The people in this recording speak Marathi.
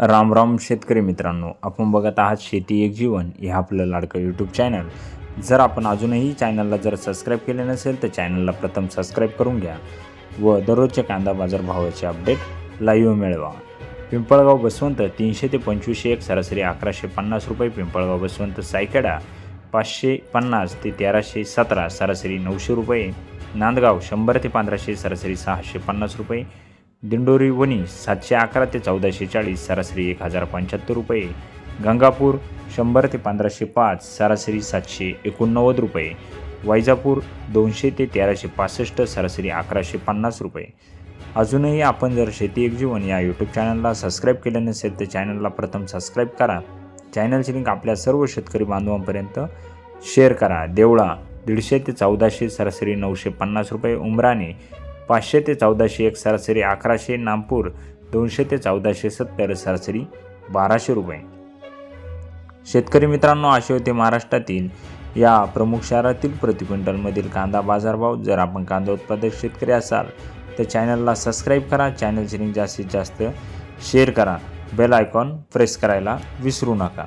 राम राम शेतकरी मित्रांनो आपण बघत आहात शेती एक जीवन हे आपलं लाडकं यूट्यूब चॅनल जर आपण अजूनही चॅनलला जर सबस्क्राईब केले नसेल तर चॅनलला प्रथम सबस्क्राईब करून घ्या व दररोजच्या कांदा बाजार भावाचे अपडेट लाईव्ह मिळवा. पिंपळगाव बसवंत तीनशे ते पंचवीसशे एक सरासरी अकराशे पन्नास रुपये. पिंपळगाव बसवंत सायकडा पाचशे पन्नास ते तेराशे सतरा सरासरी नऊशे रुपये. नांदगाव शंभर ते पंधराशे सरासरी सहाशे पन्नास रुपये. दिंडोरी वणी सातशे अकरा ते चौदाशे चाळीस सरासरी एक हजार पंच्याहत्तर रुपये. गंगापूर शंभर ते पंधराशे पाच सरासरी सातशे एकोणनव्वद रुपये. वैजापूर दोनशे ते तेराशे पासष्ट सरासरी अकराशे पन्नास रुपये. अजूनही आपण जर शेती एक जीवन या यूट्यूब चॅनलला सबस्क्राईब केलं नसेल तर चॅनलला प्रथम सबस्क्राईब करा. चॅनलची लिंक आपल्या सर्व शेतकरी बांधवांपर्यंत शेअर करा. देवळा दीडशे ते चौदाशे सरासरी नऊशे पन्नास रुपये उमराणे पाचशे ते चौदाशे एक सरासरी अकराशे नागपूर दोनशे ते चौदाशे सत्तर सरासरी बाराशे रुपये. शेतकरी मित्रांनो असे होते महाराष्ट्रातील या प्रमुख शहरातील प्रति क्विंटलमधील कांदा बाजारभाव. जर आपण कांदा उत्पादक शेतकरी असाल तर चॅनलला सबस्क्राईब करा. चॅनलची लिंक जास्तीत जास्त शेअर करा. बेल आयकॉन प्रेस करायला विसरू नका.